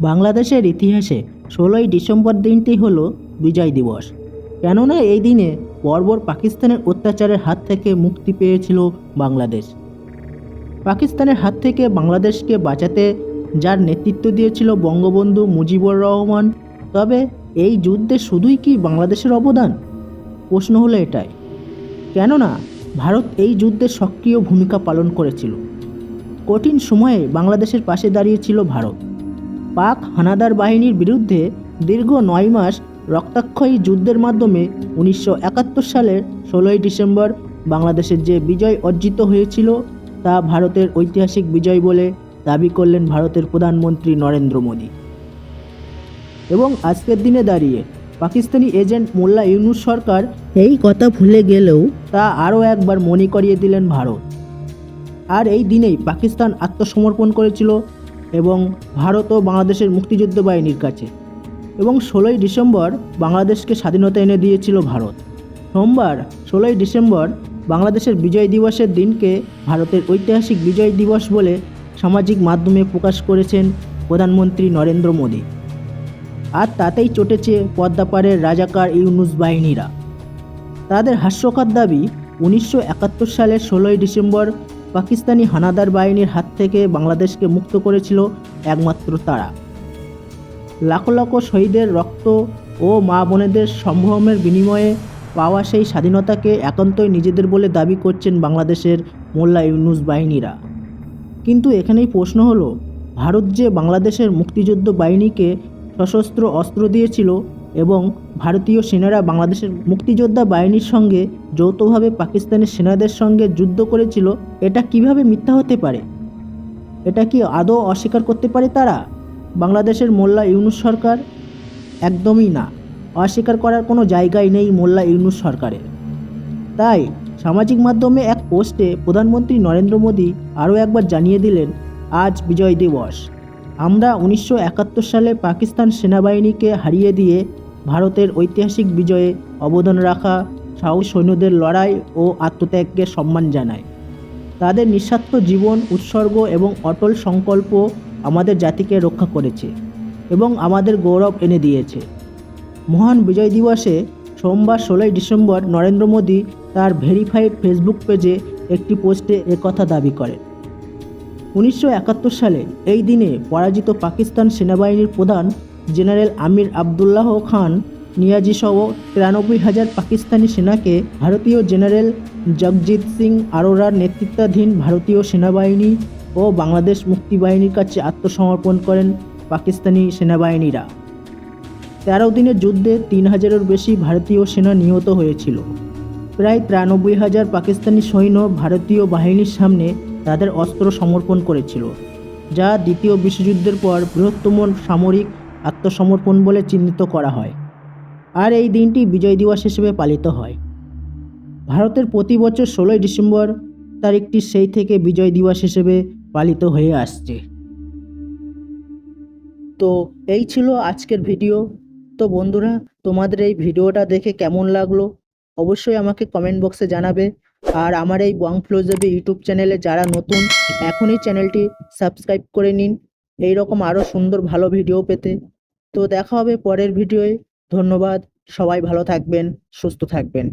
বাংলাদেশের ইতিহাসে ষোলোই ডিসেম্বর দিনটি হলো বিজয় দিবস। কেননা এই দিনে বর্বর পাকিস্তানের অত্যাচারের হাত থেকে মুক্তি পেয়েছিল বাংলাদেশ। পাকিস্তানের হাত থেকে বাংলাদেশকে বাঁচাতে যার নেতৃত্ব দিয়েছিল বঙ্গবন্ধু মুজিবুর রহমান, তবে এই যুদ্ধে শুধুই কি বাংলাদেশের অবদান? প্রশ্ন হলো এটাই। কেননা ভারত এই যুদ্ধে সক্রিয় ভূমিকা পালন করেছিল। কঠিন সময়ে বাংলাদেশের পাশে দাঁড়িয়েছিল ভারত। পাক হানাদার বাহিনীর বিরুদ্ধে দীর্ঘ নয় মাস রক্তাক্ষয়ী যুদ্ধের মাধ্যমে উনিশশো একাত্তর সালের ষোলোই ডিসেম্বর বাংলাদেশের যে বিজয় অর্জিত হয়েছিল তা ভারতের ঐতিহাসিক বিজয় বলে দাবি করলেন ভারতের প্রধানমন্ত্রী নরেন্দ্র মোদী। এবং আজকের দিনে দাঁড়িয়ে পাকিস্তানি এজেন্ট মোল্লা ইউনুস সরকার এই কথা ভুলে গেলেও তা আরও একবার মনে করিয়ে দিলেন ভারত। আর এই দিনেই পাকিস্তান আত্মসমর্পণ করেছিল এবং ভারত ও বাংলাদেশের মুক্তিযুদ্ধ বাহিনীর কাছে। এবং ষোলোই ডিসেম্বর বাংলাদেশকে স্বাধীনতা এনে দিয়েছিল ভারত। সোমবার, ষোলোই ডিসেম্বর বাংলাদেশের বিজয় দিবসের দিনকে ভারতের ঐতিহাসিক বিজয় দিবস বলে সামাজিক মাধ্যমে প্রকাশ করেছেন প্রধানমন্ত্রী নরেন্দ্র মোদী। আর তাতেই চটেছে পদ্মাপাড়ের রাজাকার ইউনুস বাহিনীরা। তাদের হাস্যকর দাবি, উনিশশো একাত্তর সালের ষোলোই ডিসেম্বর পাকিস্তানি হানাদার বাহিনীর হাত থেকে বাংলাদেশকে মুক্ত করেছিল একমাত্র তারা। লাখো লাখো শহীদের রক্ত ও মা বোনেদের সম্ভ্রমের বিনিময়ে পাওয়া সেই স্বাধীনতাকে একান্তই নিজেদের বলে দাবি করছেন বাংলাদেশের মোল্লা ইউনুস বাহিনীরা। কিন্তু এখানেই প্রশ্ন হলো, ভারত যে বাংলাদেশের মুক্তিযুদ্ধ বাহিনীকে সশস্ত্র অস্ত্র দিয়েছিল এবং ভারতীয় সেনারা বাংলাদেশের মুক্তিযোদ্ধা বাহিনীর সঙ্গে যৌথভাবে পাকিস্তানের সেনাদের সঙ্গে যুদ্ধ করেছিল। এটা কীভাবে মিথ্যা হতে পারে? এটা কি আদৌ অস্বীকার করতে পারে তারা? বাংলাদেশের মোল্লা ইউনুস সরকার? একদমই না। অস্বীকার করার কোনো জায়গাই নেই মোল্লা ইউনুস সরকারের। তাই সামাজিক মাধ্যমে এক পোস্টে প্রধানমন্ত্রী নরেন্দ্র মোদী আরও একবার জানিয়ে দিলেন, আজ বিজয় দিবস। আমরা উনিশশো একাত্তর সালে পাকিস্তান সেনাবাহিনীকে হারিয়ে দিয়ে ভারতের ঐতিহাসিক বিজয়ে অবদান রাখা সাহস সৈন্যদের লড়াই ও আত্মত্যাগকে সম্মান জানায়। তাদের নিঃস্বার্থ জীবন, উৎসর্গ এবং অটল সংকল্প আমাদের জাতিকে রক্ষা করেছে এবং আমাদের গৌরব এনে দিয়েছে। মহান বিজয় দিবসে সোমবার ষোলোই ডিসেম্বর নরেন্দ্র মোদী তার ভেরিফাইড ফেসবুক পেজে একটি পোস্টে একথা দাবি করেন। উনিশশো একাত্তর সালে এই দিনে পরাজিত পাকিস্তান সেনাবাহিনীর প্রধান জেনারেল আমির আবদুল্লাহ খান নিয়াজি সহ তিরানব্বই হাজার পাকিস্তানি সেনাকে ভারতীয় জেনারেল জগজিৎ সিং আরোরার নেতৃত্বাধীন ভারতীয় সেনাবাহিনী ও বাংলাদেশ মুক্তি বাহিনীর কাছে আত্মসমর্পণ করেন পাকিস্তানি সেনাবাহিনীরা। তেরো দিনের যুদ্ধে তিন হাজারের বেশি ভারতীয় সেনা নিহত হয়েছিল। প্রায় তিরানব্বই হাজার পাকিস্তানি সৈন্য ভারতীয় বাহিনীর সামনে তাদের অস্ত্র সমর্পণ করেছিল, যা দ্বিতীয় বিশ্বযুদ্ধের পর বৃহত্তম সামরিক আত্মসমর্পণ বলে চিহ্নিত করা হয়, আর এই দিনটি বিজয় দিবস হিসেবে পালিত হয়। ভারতের প্রতি বছর ষোলোই ডিসেম্বর তারিখটি সেই থেকে বিজয় দিবস হিসেবে পালিত হয়ে আসছে। তো এই ছিল আজকের ভিডিও। তো বন্ধুরা, তোমাদের এই ভিডিওটা দেখে কেমন লাগল? অবশ্যই আমাকে কমেন্ট বক্সে জানাবে। আর আমার এই বং ফ্লোজেবি ইউটিউব চ্যানেলে যারা নতুন, এখনই চ্যানেলটি সাবস্ক্রাইব করে নিন। এই রকম আরও সুন্দর ভালো ভিডিও পেতে। তো দেখা হবে পরের ভিডিওয়ে ধন্যবাদ। সবাই ভালো থাকবেন, সুস্থ থাকবেন।